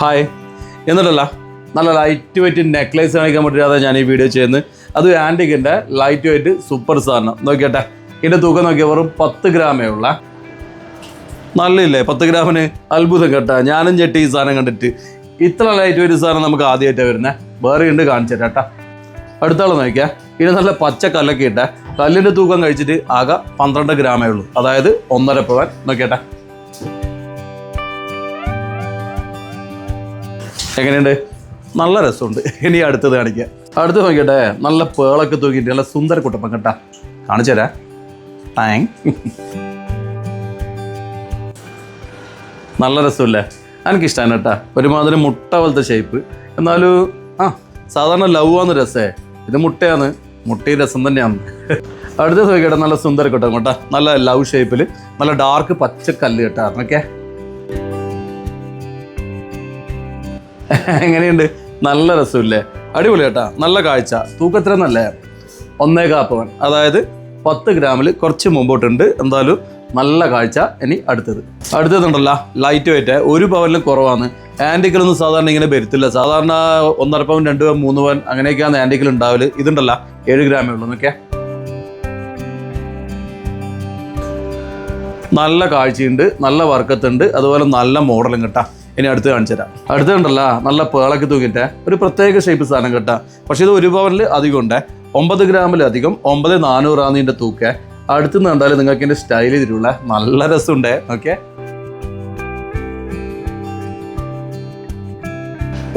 Hi എന്നിട്ടല്ല നല്ല light weight necklace കാണിക്കാൻ പറ്റാതെ ഞാൻ ഈ വീഡിയോ ചെയ്യുന്നത്. അത് ആന്റിക്കിന്റെ ലൈറ്റ് വെയിറ്റ് സൂപ്പർ സാധനം നോക്കിയട്ടെ ഇതിന്റെ തൂക്കം നോക്കിയാൽ വെറും പത്ത് ഗ്രാമേ ഉള്ള. നല്ലില്ലേ പത്ത് ഗ്രാമിന് അത്ഭുതം കേട്ടാ. ഞാനും ചെട്ടി ഈ സാധനം കണ്ടിട്ട്. ഇത്ര ലൈറ്റ് വെയിറ്റ് സാധനം നമുക്ക് ആദ്യമായിട്ടാണ് വരുന്നത് വേറെ ഉണ്ട് കാണിച്ചു അടുത്താളെ നോക്കിയാൽ ഇതിന് നല്ല പച്ച കല്ലൊക്കെ ഇട്ട. കല്ലിന്റെ തൂക്കം കഴിച്ചിട്ട് ആകെ പന്ത്രണ്ട് ഗ്രാമേ ഉള്ളൂ. അതായത് ഒന്നര പവൻ. നോക്കിയട്ടെ. എങ്ങനെയുണ്ട്? നല്ല രസമുണ്ട്. ഇനി അടുത്തത് കാണിക്കാം. അടുത്ത് നോക്കിയട്ടെ നല്ല പേളൊക്കെ തൂക്കിയിട്ട് നല്ല സുന്ദര കുട്ടപ്പം കേട്ടാ. കാണിച്ചു തരാം. താങ്ക് നല്ല രസമില്ലേ? എനിക്കിഷ്ടമാണ് കേട്ടാ. ഒരുമാതിരി മുട്ട പോലത്തെ ഷേപ്പ് എന്നാലും ആ സാധാരണ ലവ് ആണ് രസേ. ഇത് മുട്ടയാണ്. മുട്ടയും രസം തന്നെയാണ്. അടുത്ത നോക്കിയിട്ട് നല്ല സുന്ദര കുട്ടപ്പം കേട്ടാ. നല്ല ലവ് ഷേപ്പിൽ നല്ല ഡാർക്ക് പച്ച കല്ല് കേട്ടാ. ഓക്കെ? എങ്ങനെയുണ്ട്? നല്ല രസമില്ലേ? അടിപൊളി കേട്ടാ. നല്ല കാഴ്ച. തൂക്കത്ര നല്ല ഒന്നേ കാപ്പവൻ. അതായത് പത്ത് ഗ്രാമിൽ കുറച്ച് മുമ്പോട്ടുണ്ട്. എന്തായാലും നല്ല കാഴ്ച ഇനി അടുത്തത്. അടുത്തതുണ്ടല്ലോ ലൈറ്റ് വെയിറ്റ് ഒരു പവനിലും കുറവാണ്. ആന്റിക്കലൊന്നും സാധാരണ ഇങ്ങനെ വരുത്തില്ല. സാധാരണ ഒന്നര പവൻ രണ്ട് പവൻ മൂന്ന് പവൻ അങ്ങനെയൊക്കെയാണ് ആന്റിക്കൽ ഉണ്ടാവൽ. ഇതുണ്ടല്ല ഏഴ് ഗ്രാമേ ഉള്ളൂ. എന്നൊക്കെ നല്ല കാഴ്ചയുണ്ട്. നല്ല വർക്കത്തുണ്ട്. അതുപോലെ നല്ല മോഡലും കിട്ടാ. ഇനി അടുത്ത് കാണിച്ചു തരാം. അടുത്തുണ്ടല്ല നല്ല പേളൊക്കെ തൂക്കിയിട്ട്. ഒരു പ്രത്യേക ഷേപ്പ് സാധനം കേട്ടാ. പക്ഷെ ഇത് ഒരു പവനിൽ അധികം ഉണ്ട്. ഒമ്പത് ഗ്രാമിലധികം ഒമ്പത് നാനൂറാണ് ഇതിന്റെ തൂക്ക്. അടുത്ത് നിന്ന് കണ്ടാൽ നിങ്ങൾക്ക് ഇതിന്റെ സ്റ്റൈൽ ഇതിലുള്ള നല്ല രസമുണ്ട്. ഓക്കെ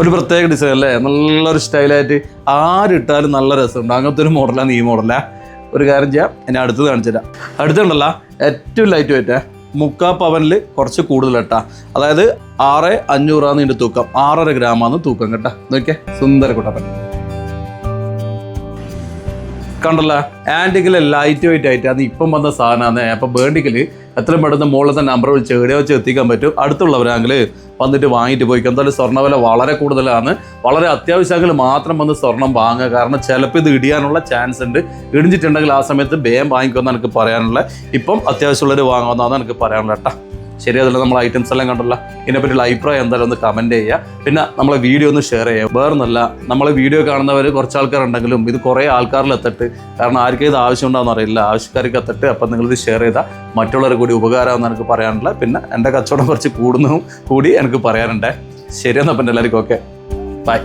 ഒരു പ്രത്യേക ഡിസൈൻ അല്ലേ? നല്ലൊരു സ്റ്റൈലായിട്ട് ആരിട്ടാലും നല്ല രസമുണ്ട്. അങ്ങനത്തെ ഒരു മോഡലാണ് ഈ മോഡലാണ് ഒരു കാര്യം ചെയ്യാം. ഇനി അടുത്തത് കാണിച്ചു തരാം. അടുത്തുണ്ടല്ല ഏറ്റവും ലൈറ്റ് വെയിറ്റ് മുക്കാ പവനിൽ കുറച്ച് കൂടുതൽ കേട്ടാ അതായത് ആറ് അഞ്ഞൂറാണ് ഇതിന്റെ തൂക്കം. ആറര ഗ്രാമാണ് തൂക്കം കേട്ടാ. നോക്കിയേ. സുന്ദര കുട്ടപ്പൻ. കണ്ടല്ല? ആന്റിക്കിൽ ലൈറ്റ് വെയിറ്റ് ആയിട്ട് അത് ഇപ്പം വന്ന സാധനമാണ് അപ്പം വേണ്ടിക്കൽ എത്രയും പെട്ടെന്ന് മുകളിൽ തന്നെ നമ്പർ വിളിച്ച് എവിടെ വെച്ച് എത്തിക്കാൻ പറ്റും? അടുത്തുള്ളവരാണെങ്കിൽ വന്നിട്ട് വാങ്ങിയിട്ട് പോയി എന്തായാലും സ്വർണവില വളരെ കൂടുതലാണ്. വളരെ അത്യാവശ്യമെങ്കിൽ മാത്രം വന്ന് സ്വർണം വാങ്ങുക. കാരണം ചിലപ്പോൾ ഇത് ഇടിയാനുള്ള ചാൻസ് ഉണ്ട്. ഇടിഞ്ഞിട്ടുണ്ടെങ്കിൽ ആ സമയത്ത് വേഗം വാങ്ങിക്കുമെന്ന് എനിക്ക് പറയാനുള്ള ഇപ്പം അത്യാവശ്യമുള്ളവർ വാങ്ങുമെന്നാണ് എനിക്ക് പറയാനുള്ള കേട്ടോ. ശരി അതല്ല നമ്മൾ ഐറ്റംസ് എല്ലാം കണ്ടല്ലോ. ഇതിനെപ്പറ്റിയുള്ള അഭിപ്രായം എന്തായാലും ഒന്ന് കമന്റ് ചെയ്യുക. പിന്നെ നമ്മളെ വീഡിയോ ഒന്ന് ഷെയർ ചെയ്യുക. വേറൊന്നല്ല നമ്മളെ വീഡിയോ കാണുന്നവർ കുറച്ച് ആൾക്കാരുണ്ടെങ്കിലും ഇത് കുറേ ആൾക്കാരിൽ എത്തട്ട് കാരണം ആർക്കും ഇത് ആവശ്യമുണ്ടാകുന്ന അറിയില്ല. ആവശ്യക്കാർക്ക് എത്തട്ട് അപ്പം നിങ്ങളിത് ഷെയർ ചെയ്താൽ മറ്റുള്ളവർ കൂടി ഉപകാരമാണെന്ന് എനിക്ക് പറയാനുള്ള പിന്നെ എന്റെ കച്ചവടം കുറച്ച് കൂടുന്നതും കൂടി എനിക്ക് പറയാനുണ്ട്. ശരിയെന്നപ്പം എല്ലാവർക്കും ഓക്കെ ബൈ